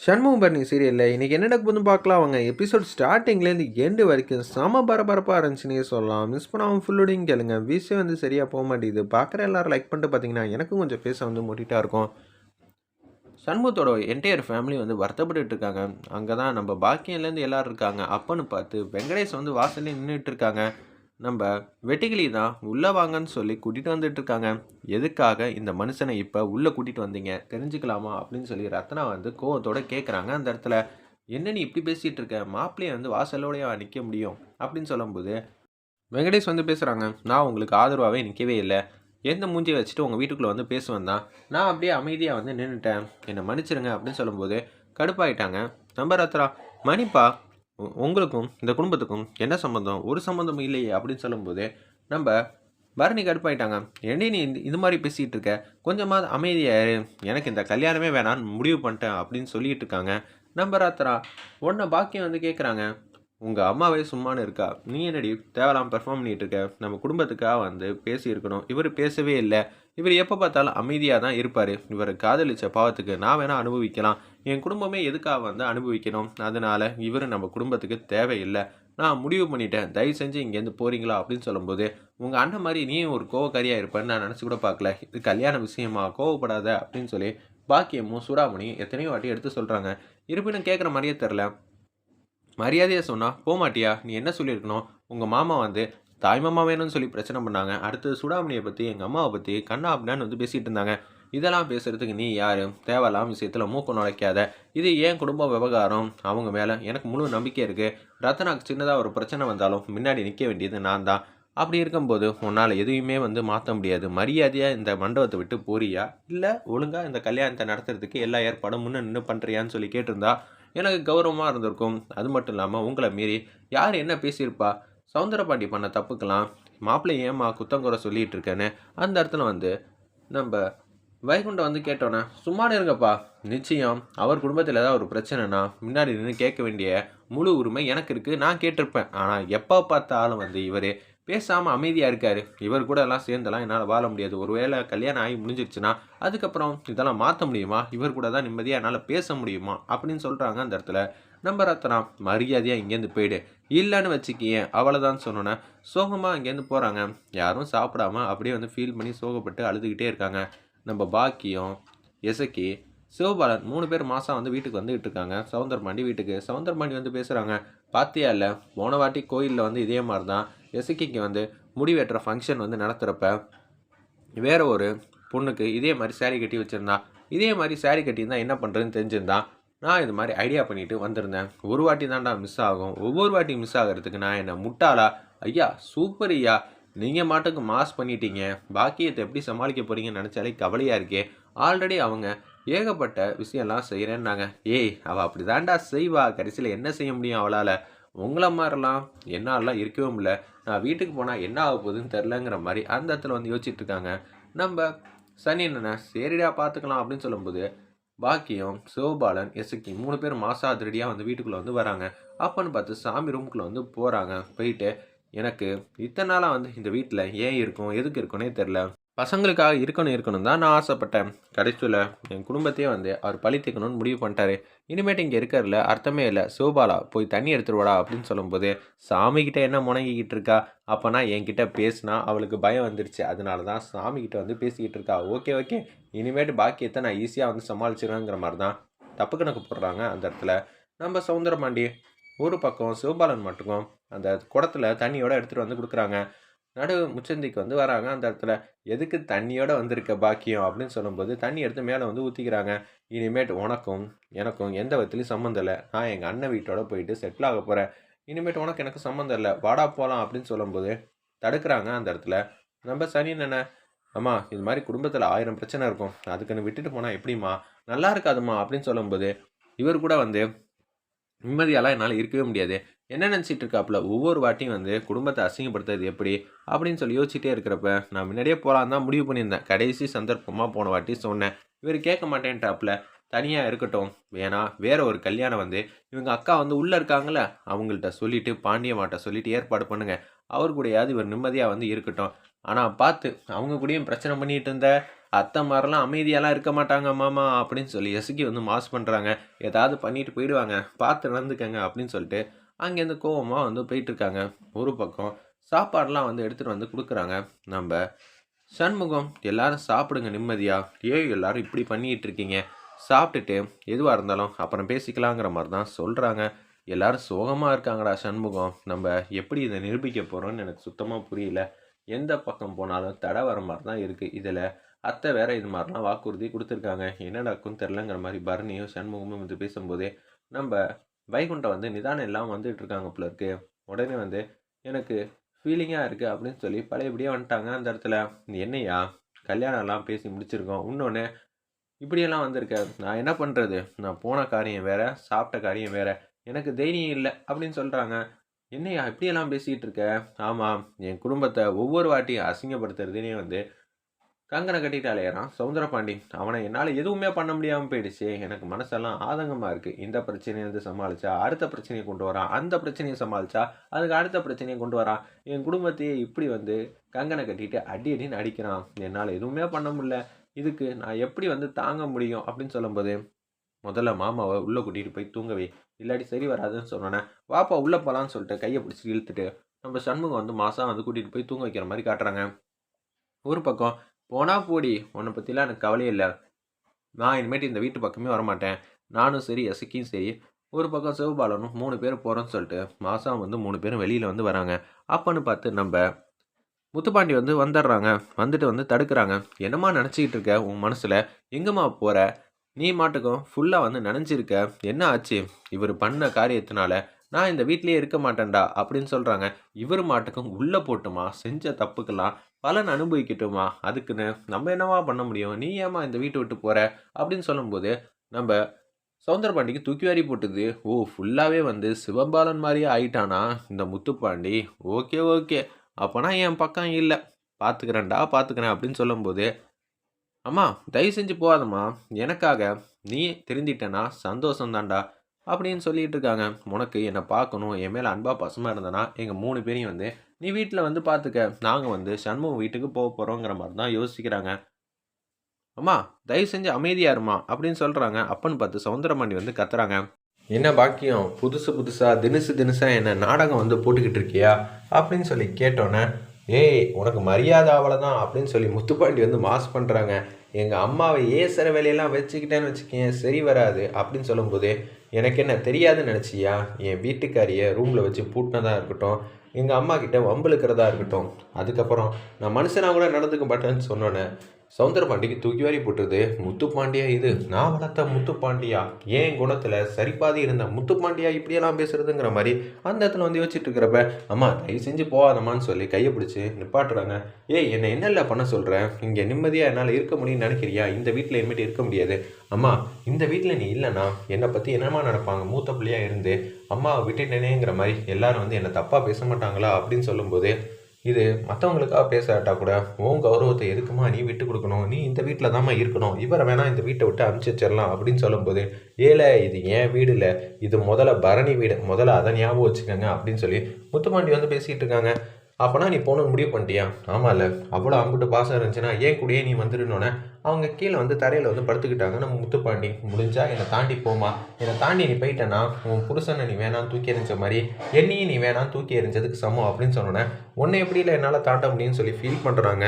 சண்முகபரணி சீரியலில் இன்றைக்கி என்ன நடக்குதுன்னு பார்க்கலாம். அவங்க எபிசோட் ஸ்டார்டிங்லேருந்து எண்டு வரைக்கும் செம பரபரப்பாக இருந்துச்சுன்னே சொல்லலாம். மிஸ் பண்ணாமல் ஃபுல்லோடையும் கேளுங்க. விஷயம் வந்து சரியாக போக மாட்டேங்குது. பார்க்குற எல்லாரும் லைக் பண்ணிட்டு பார்த்தீங்கன்னா எனக்கும் கொஞ்சம் பேச வந்து முட்டிட்டா இருக்கும். சண்முகத்தோட என்டையர் ஃபேமிலி வந்து வருத்தப்பட்டு இருக்காங்க. அங்கே தான் நம்ம பாக்கியம்லேருந்து எல்லோரும் இருக்காங்க. அப்பன்னு பார்த்து வெங்கடேஷ் வந்து வாசல்லே நின்றுட்டு இருக்காங்க. நம்ம வெட்டிக்கிளி தான் உள்ளே வாங்கன்னு சொல்லி கூட்டிகிட்டு வந்துட்டு இருக்காங்க. எதுக்காக இந்த மனுஷனை இப்போ உள்ளே கூட்டிகிட்டு வந்தீங்க? தெரிஞ்சுக்கலாமா? அப்படின்னு சொல்லி ரத்னா வந்து கோவத்தோட கேட்குறாங்க அந்த இடத்துல. என்ன நீ இப்படி பேசிகிட்டு இருக்க? மாப்பிள்ளையை வந்து வாசலோடய நிற்க முடியும்? அப்படின்னு சொல்லும்போது வெங்கடேஷ் வந்து பேசுகிறாங்க நான் உங்களுக்கு ஆதரவாகவே நிற்கவே இல்லை. எந்த மூஞ்சியை வச்சுட்டு உங்கள் வீட்டுக்குள்ளே வந்து பேசுவேன் தான். நான் அப்படியே அமைதியாக வந்து நின்றுட்டேன் என்னை மன்னிச்சிருங்க. அப்படின்னு சொல்லும்போது கடுப்பாயிட்டாங்க. நம்ம ரத்னா மணிப்பா உங்களுக்கும் இந்த குடும்பத்துக்கும் என்ன சம்மந்தம் ஒரு சம்மந்தம் இல்லையே அப்படின்னு சொல்லும்போது நம்ம பரணி கடுப்பாயிட்டாங்க ஏண்டி நீ இந்த- இது மாதிரி பேசிகிட்டு இருக்க. கொஞ்சமாவது அமைதியாரு எனக்கு இந்த கல்யாணமே வேணான்னு முடிவு பண்ணிட்டேன் அப்படின்னு சொல்லிட்டு இருக்காங்க. நம்ம ராத்திரா உடனே பாக்கியம் வந்து கேட்குறாங்க உங்கள் அம்மாவே சும்மானு இருக்கா? நீ என்னடி தேவலாம் பெர்ஃபார்ம் பண்ணிகிட்டு இருக்க நம்ம குடும்பத்துக்காக வந்து பேசியிருக்கணும். இவர் பேசவே இல்லை. இவர் எப்போ பார்த்தாலும் அமைதியாக தான் இருப்பார். இவர் காதலிச்ச பாவத்துக்கு நான் வேணால் அனுபவிக்கலாம். என் குடும்பமே எதுக்காக வந்து அனுபவிக்கணும்? அதனால் இவர் நம்ம குடும்பத்துக்கு தேவையில்லை. நான் முடிவு பண்ணிட்டேன். தயவு செஞ்சு இங்கேருந்து போகிறீங்களா அப்படின்னு சொல்லும்போது உங்கள் அண்ணன் மாதிரி நீயும் ஒரு கோவக்காரியாக இருப்பேன்னு நான் நினச்சி கூட பார்க்கல. இது கல்யாண விஷயமா? கோவப்படாத? அப்படின்னு சொல்லி பாக்கியமும் சூடாமணி எத்தனையோ வாட்டி எடுத்து சொல்கிறாங்க இருப்பினும் கேட்குற மாதிரியே தெரில மரியாதையாக சொன்னால் போமாட்டியா நீ என்ன சொல்லியிருக்கணும்? உங்கள் மாமா வந்து தாய்மாமா வேணும்னு சொல்லி பிரச்சனை பண்ணாங்க. அடுத்தது சுடாமணியை பற்றி எங்கள் அம்மாவை பற்றி கண்ணா அப்படின்னு வந்து பேசிகிட்டு இருந்தாங்க. இதெல்லாம் பேசுகிறதுக்கு நீ யார்? தேவையில்லாம விஷயத்தில் மூக்கம் நுழைக்காத. இது ஏன் குடும்ப விவகாரம்? அவங்க மேலே எனக்கு முழு நம்பிக்கை இருக்குது ரத்னாக்கு சின்னதாக ஒரு பிரச்சனை வந்தாலும் முன்னாடி நிற்க வேண்டியது நான் தான். அப்படி இருக்கும்போது உன்னால் எதுவுமே வந்து மாற்ற முடியாது. மரியாதையாக இந்த மண்டபத்தை விட்டு போறியா? இல்லை ஒழுங்காக இந்த கல்யாணத்தை நடத்துறதுக்கு எல்லா ஏற்பாடும் முன்ன நின்று பண்ணுறியான்னு சொல்லி கேட்டிருந்தா எனக்கு கௌரவமாக இருந்திருக்கும். அது மட்டும் இல்லாமல் உங்களை மீறி யார் என்ன பேசியிருப்பா? சவுந்தரபாண்டி பண்ண தப்புக்கலாம் மாப்பிள்ளை ஏமா குத்தங்குறை சொல்லிகிட்டு இருக்கேன்னு அந்த இடத்துல வந்து நம்ம வைகுண்டம் வந்து கேட்டோன்னே சும்மா இருங்கப்பா. நிச்சயம் அவர் குடும்பத்தில் ஏதாவது ஒரு பிரச்சனைனா முன்னாடி நின்று கேட்க வேண்டிய முழு உரிமை எனக்கு இருக்குது நான் கேட்டிருப்பேன். ஆனால் எப்போ பார்த்தாலும் வந்து இவர் பேசாமல் அமைதியாக இருக்கார். இவர் கூட எல்லாம் சேர்ந்தெல்லாம் என்னால் வாழ முடியாது. ஒருவேளை கல்யாணம் ஆகி முடிஞ்சிருச்சுன்னா அதுக்கப்புறம் இதெல்லாம் மாற்ற முடியுமா? இவர் கூட தான் நிம்மதியாக என்னால் பேச முடியுமா? அப்படின்னு சொல்கிறாங்க அந்த இடத்துல. நம்ம ரத்னா மரியாதையாக இங்கேருந்து போயிடு. இல்லைன்னு வச்சுக்கியேன் அவ்வளோதான் சொன்னோன்னே சோகமாக இங்கேருந்து போகிறாங்க யாரும் சாப்பிடாம அப்படியே வந்து ஃபீல் பண்ணி சோகப்பட்டு அழுதுகிட்டே இருக்காங்க. நம்ம பாக்கியம் எசக்கி சிவபாலன் மூணு பேர் மாதம் வந்து வீட்டுக்கு வந்துகிட்டு இருக்காங்க. சவுந்தரமாண்டி வீட்டுக்கு. சவுந்தரமாண்டி வந்து பேசுகிறாங்க பார்த்தியா இல்லை? போன வாட்டி கோயிலில் வந்து இதே மாதிரி தான் எசுக்கிக்கு வந்து முடி வெட்டுற ஃபங்க்ஷன் வந்து நடத்துகிறப்ப வேறு ஒரு பொண்ணுக்கு இதே மாதிரி saree கட்டி வச்சுருந்தா இதே மாதிரி சேரீ கட்டியிருந்தா என்ன பண்ணுறதுன்னு தெரிஞ்சிருந்தான் நான் இது மாதிரி ஐடியா பண்ணிட்டு வந்திருந்தேன். ஒரு வாட்டி தான்டா மிஸ் ஆகும். ஒவ்வொரு வாட்டி மிஸ் ஆகிறதுக்கு நான் என்ன முட்டாளா? ஐயா சூப்பர் ஐயா. நீங்கள் மாட்டுக்கு மாஸ் பண்ணிட்டீங்க. பாக்கியத்தை எப்படி சமாளிக்க போகிறீங்கன்னு நினச்சாலே கவலையாக இருக்கே. ஆல்ரெடி அவங்க ஏகப்பட்ட விஷயம்லாம் செய்கிறேன்னாங்க ஏய் அவள் அப்படி தாண்டா செய்வா. கடைசியில் என்ன செய்ய முடியும் அவளால்? உங்களை மாதிரிலாம் என்னாலாம் இருக்கவே முடியல. நான் வீட்டுக்கு போனால் என்ன ஆக போகுதுன்னு தெரிலங்கிற மாதிரி அந்த இடத்துல வந்து யோசிச்சுட்டு இருக்காங்க. நம்ம சனி என்னென்ன சரிடா பார்த்துக்கலாம் அப்படின்னு சொல்லும்போது பாக்கியம் சிவபாலன் எசுக்கி மூணு பேர் மாசா அதிரடியாக வந்து வீட்டுக்குள்ளே வந்து வராங்க. அப்பன்னு பார்த்து சாமி ரூமுக்குள்ளே வந்து போகிறாங்க போயிட்டு எனக்கு இத்தனை நாளாக வந்து இந்த வீட்டில் ஏன் இருக்கும் எதுக்கு இருக்குன்னே தெரில பசங்களுக்காக இருக்கணும் இருக்கணும் தான் நான் ஆசைப்பட்டேன். கடைசியில் என் குடும்பத்தையே வந்து அவர் பழி தீர்க்கணும்னு முடிவு பண்ணிட்டாரு. இனிமேட்டு இங்கே இருக்கிறதுல அர்த்தமே இல்லை. சிவபாலா போய் தண்ணி எடுத்துருவாடா அப்படின்னு சொல்லும்போது சாமிக்கிட்ட என்ன முணங்கிக்கிட்டு இருக்கா? அப்போனா என்கிட்ட பேசினா அவளுக்கு பயம் வந்துருச்சு. அதனால தான் சாமிக்கிட்ட வந்து பேசிக்கிட்டு இருக்கா. Okay okay. இனிமேட்டு பாக்கியத்தை நான் ஈஸியாக வந்து சமாளிச்சிருவேங்கிற மாதிரி தான் தப்பு கணக்கு போடுறாங்க அந்த இடத்துல. நம்ம சவுந்தரமாண்டி ஒரு பக்கம் சிவபாலன் மட்டுக்கும் அந்த குடத்துல தண்ணியோட எடுத்துகிட்டு வந்து கொடுக்குறாங்க. நடு முச்சந்திக்கு வந்து வராங்க. அந்த இடத்துல எதுக்கு தண்ணியோட வந்திருக்க பாக்கியம்? அப்படின்னு சொல்லும்போது தண்ணி எடுத்து மேலே வந்து ஊற்றிக்கிறாங்க இனிமேட்டு உனக்கும் எனக்கும் எந்த விதத்துலையும் சம்மந்தம் இல்லை. நான் எங்கள் அண்ணன் வீட்டோட போயிட்டு செட்டில் ஆக போகிறேன் இனிமேட்டு உனக்கு எனக்கு சம்மந்தம் இல்லை. வாடா போகலாம் அப்படின்னு சொல்லும்போது தடுக்கிறாங்க அந்த இடத்துல. நம்ம சனி என்ன அம்மா இது மாதிரி குடும்பத்தில் ஆயிரம் பிரச்சனை இருக்கும். அதுக்குன்னு விட்டுட்டு போனால் எப்படிம்மா? நல்லா இருக்காதும்மா. அப்படின்னு சொல்லும்போது இவர் கூட வந்து நிம்மதியாலாம் என்னால் இருக்கவே முடியாது. என்ன நினச்சிட்டு இருக்காப்புல ஒவ்வொரு வாட்டியும் வந்து குடும்பத்தை அசிங்கப்படுத்துறது எப்படி? அப்படின்னு சொல்லி யோசிச்சுட்டே இருக்கிறப்ப நான் முன்னாடியே போகலாம் தான் முடிவு பண்ணியிருந்தேன். கடைசி சந்தர்ப்பமாக போன வாட்டி சொன்னேன். இவர் கேட்க மாட்டேன்ட்டாப்புல தனியாக இருக்கட்டும். வேணா வேற ஒரு கல்யாணம் வந்து இவங்க அக்கா வந்து உள்ளே இருக்காங்களே அவங்கள்ட்ட சொல்லிட்டு பாண்டியம்மாட்ட சொல்லிட்டு ஏற்பாடு பண்ணுங்க. அவர் கூடயாவது இவர் நிம்மதியாக வந்து இருக்கட்டும். ஆனால் பார்த்து அவங்க கூடயும் பிரச்சனை பண்ணிட்டு இருந்த அத்தை மாதிரிலாம் அமைதியெல்லாம் இருக்க மாட்டாங்க மாமா அப்படின்னு சொல்லி எசுக்கி வந்து மாஸ் பண்ணுறாங்க ஏதாவது பண்ணிட்டு போயிடுவாங்க. பார்த்து நடந்துக்கங்க அப்படின்னு சொல்லிட்டு அங்கேருந்து கோவமாக வந்து போயிட்டுருக்காங்க. ஒரு பக்கம் சாப்பாடெலாம் வந்து எடுத்துகிட்டு வந்து கொடுக்குறாங்க. நம்ம சண்முகம் எல்லாரும் சாப்பிடுங்க நிம்மதியாக ஏன் எல்லாரும் இப்படி பண்ணிகிட்டு இருக்கீங்க சாப்பிட்டுட்டு எதுவாக இருந்தாலும் அப்புறம் பேசிக்கலாங்கிற மாதிரி தான் சொல்கிறாங்க எல்லாரும் சோகமாக இருக்காங்கடா சண்முகம். நம்ம எப்படி இதை நிரூபிக்க போகிறோம்னு எனக்கு சுத்தமாக புரியல. எந்த பக்கம் போனாலும் தடை வர மாதிரி தான் இருக்குது இதில் அத்தை வேற இது மாதிரிலாம் வாக்குறுதி கொடுத்துருக்காங்க. என்னடாக்கும் தெரிலங்கிற மாதிரி பரணியும் சண்முகமும் வந்து பேசும்போதே நம்ம வைகுண்டம் வந்து நிதானம் எல்லாம் வந்துட்டு இருக்காங்க போல இருக்கு உடனே வந்து எனக்கு ஃபீலிங்காக இருக்குது அப்படின்னு சொல்லி பழையபடியாக வந்துட்டாங்க அந்த இடத்துல. என்னையா கல்யாணம்லாம் பேசி முடிச்சிருக்கோம். இன்னொன்று இப்படியெல்லாம் வந்திருக்க. நான் என்ன பண்ணுறது நான் போன காரியம் வேறு சாப்பிட்ட காரியம் வேறு. எனக்கு தைரியம் இல்லை அப்படின்னு சொல்கிறாங்க என்னையா இப்படியெல்லாம் பேசிகிட்டு இருக்க ஆமாம். என் குடும்பத்தை ஒவ்வொரு வாட்டியும் அசிங்கப்படுத்துறதுனே வந்து கங்கனை கட்டிட்டு அலையிறான் சவுந்தரபாண்டி அவனை என்னால் எதுவுமே பண்ண முடியாமல் போயிடுச்சு. எனக்கு மனசெல்லாம் ஆதங்கமாக இருக்குது இந்த பிரச்சனையை வந்து சமாளிச்சா அடுத்த பிரச்சனையை கொண்டு வரான் அந்த பிரச்சனையை சமாளித்தா அதுக்கு அடுத்த பிரச்சனையை கொண்டு வரான் என் குடும்பத்தையே இப்படி வந்து கங்கனை கட்டிட்டு அடி அடின்னு அடிக்கிறான். என்னால் எதுவுமே பண்ண முடியல. இதுக்கு நான் எப்படி வந்து தாங்க முடியும் அப்படின்னு சொல்லும்போது முதல்ல மாமாவை உள்ளே கூட்டிகிட்டு போய் தூங்கவே இல்லாட்டி சரி வராதுன்னு சொன்னோன்னே வாப்பா உள்ளே போகலான்னு சொல்லிட்டு கையை பிடிச்சி இழுத்துட்டு நம்ம சண்முகம் வந்து மாதம் வந்து கூட்டிகிட்டு போய் தூங்க வைக்கிற மாதிரி காட்டுறாங்க. ஒரு பக்கம் போனா போடி உன்னை பற்றிலாம் எனக்கு கவலையே இல்லை. நான் இனிமேட்டு இந்த வீட்டு பக்கமே வரமாட்டேன். நானும் சரி எசக்கியும் சரி ஒரு பக்கம் சிவபாலனும் மூணு பேர் போகிறோன்னு சொல்லிட்டு மாதம் வந்து மூணு பேரும் வெளியில் வந்து வராங்க. அப்பன்னு பார்த்து நம்ம முத்துப்பாண்டி வந்து வந்துடுறாங்க. வந்துட்டு வந்து தடுக்கிறாங்க. என்னம்மா நினச்சிக்கிட்டு இருக்க? உன் மனசில் எங்கம்மா போகிற நீ மாட்டுக்கும் ஃபுல்லாக வந்து நினச்சிருக்க என்ன ஆச்சு? இவர் பண்ண காரியத்தினால நான் இந்த வீட்லேயே இருக்க மாட்டேன்டா அப்படின்னு சொல்கிறாங்க இவர் மாட்டுக்கும் உள்ளே போட்டுமா செஞ்ச தப்புக்கெல்லாம் பலன் அனுபவிக்கட்டுமா? அதுக்குன்னு நம்ம என்னவா பண்ண முடியும்? நீ ஏமா இந்த வீட்டை விட்டு போகிற அப்படின்னு சொல்லும்போது நம்ம சவுந்தரபாண்டிக்கு தூக்கி வாரி போட்டுது. ஓ ஃபுல்லாகவே வந்து சிவபாலன் மாதிரியே ஆயிட்டானா? இந்த முத்துப்பாண்டி ஓகே ஓகே. அப்போனா என் பக்கம் இல்லை. பார்த்துக்கிறேன்டா பார்த்துக்கிறேன் அப்படின்னு சொல்லும்போது அம்மா தயவு செஞ்சு போகாதம்மா. எனக்காக நீ சந்தோஷம் சந்தோஷம்தான்டா. அப்படின்னு சொல்லிட்டு இருக்காங்க உனக்கு என்னை பார்க்கணும் என் மேலே அன்பாக பசமாக இருந்தனா எங்கள் மூணு பேரையும் வந்து நீ வீட்டில் வந்து பார்த்துக்க நாங்கள் வந்து சண்முகம் வீட்டுக்கு போக போகிறோங்கிற மாதிரி தான் யோசிக்கிறாங்க. அம்மா தயவு செஞ்சு அமைதியாக இருமா அப்படின்னு சொல்கிறாங்க அப்பன்னு பார்த்து சவுந்தரமணி வந்து கத்துறாங்க. என்ன பாக்கியம்? புதுசு புதுசாக தினுசு தினுசாக என்ன நாடகம் வந்து போட்டுக்கிட்டு இருக்கியா? அப்படின்னு சொல்லி கேட்டோன்னே ஏய் உனக்கு மரியாதை அவ்வளோதான் அப்படின்னு சொல்லி முத்துப்பாண்டி வந்து மாஸ் பண்ணுறாங்க எங்கள் அம்மாவை ஏசுகிற வேலையெல்லாம் வச்சுக்கிட்டேன்னு வச்சுக்கேன் சரி வராது அப்படின்னு சொல்லும்போதே எனக்கு என்ன தெரியாதுன்னு நினச்சியா? என் வீட்டுக்காரியை ரூமில் வச்சு பூட்டினதாக இருக்கட்டும் எங்கள் அம்மா கிட்ட வம்பிழுக்கிறதா இருக்கட்டும். அதுக்கப்புறம் நான் மனுஷனாக கூட நடந்துக்க மாட்டேன்னு சொன்னோன்னே சவுந்தரபாண்டிக்கு தூக்கி வாரி போட்டுது முத்துப்பாண்டியா இது? நான் வளர்த்த முத்துப்பாண்டியா ஏன் குணத்தில் சரிபாதி இருந்த முத்துப்பாண்டியா இப்படியெல்லாம் பேசுறதுங்கிற மாதிரி அந்த இடத்துல வந்து யோசிச்சுட்டு இருக்கிறப்ப அம்மா தயவு செஞ்சு போகாதம்மான்னு சொல்லி கையை பிடிச்சி நிப்பாட்டுறாங்க. ஏய் என்னை என்னெல்லாம் பண்ண சொல்கிறேன் இங்கே நிம்மதியாக என்னால் இருக்க முடியும்னு நினைக்கிறியா? இந்த வீட்டில் இனிமேட்டு இருக்க முடியாது. அம்மா இந்த வீட்டில் நீ இல்லைன்னா என்னை பற்றி என்னமா நினைப்பாங்க? மூத்த பிள்ளையாக இருந்து அம்மாவை விட்டுட்டேனேங்கிற மாதிரி எல்லாரும் வந்து என்னை தப்பாக பேச மாட்டாங்களா? அப்படின்னு சொல்லும்போது இது மற்றவங்களுக்காக பேசாட்டா கூட உன் கௌரவத்தை எதுக்குமா நீ விட்டு கொடுக்கணும்? நீ இந்த வீட்டில் தாம்மா இருக்கணும். இவரை வேணால் இந்த வீட்டை விட்டு அனுப்பிச்சி வச்சிடலாம் அப்படின்னு சொல்லும்போது ஏழை இது ஏன் வீடு இல்லை. இது முதல்ல பரணி வீடு. முதல்ல அதை ஞாபகம் வச்சுக்கோங்க அப்படின்னு சொல்லி முத்துப்பாண்டி வந்து பேசிகிட்டு இருக்காங்க. அப்போனா நீ போகணும்னு முடிவு பண்ணிட்டியா? ஆமாம்ல அவ்வளோ அவங்ககிட்ட பாசம் இருந்துச்சுன்னா ஏன் கூடயே நீ வந்துடணுன்னே அவங்க கீழே வந்து தரையில் வந்து படுத்துக்கிட்டாங்க. நம்ம முத்துப்பாண்டி முடிஞ்சா என்னை தாண்டி போமா என்னை தாண்டி நீ போயிட்டேன்னா உன் புருஷனை நீ வேணாம் தூக்கி எறிஞ்ச மாதிரி என்னையும் நீ வேணாம் தூக்கி எறிஞ்சதுக்கு சமம் அப்படின்னு சொன்னோன்னே உன்னை எப்படி இல்லை என்னால் தாண்ட முடியும்னு சொல்லி ஃபீல் பண்ணுறாங்க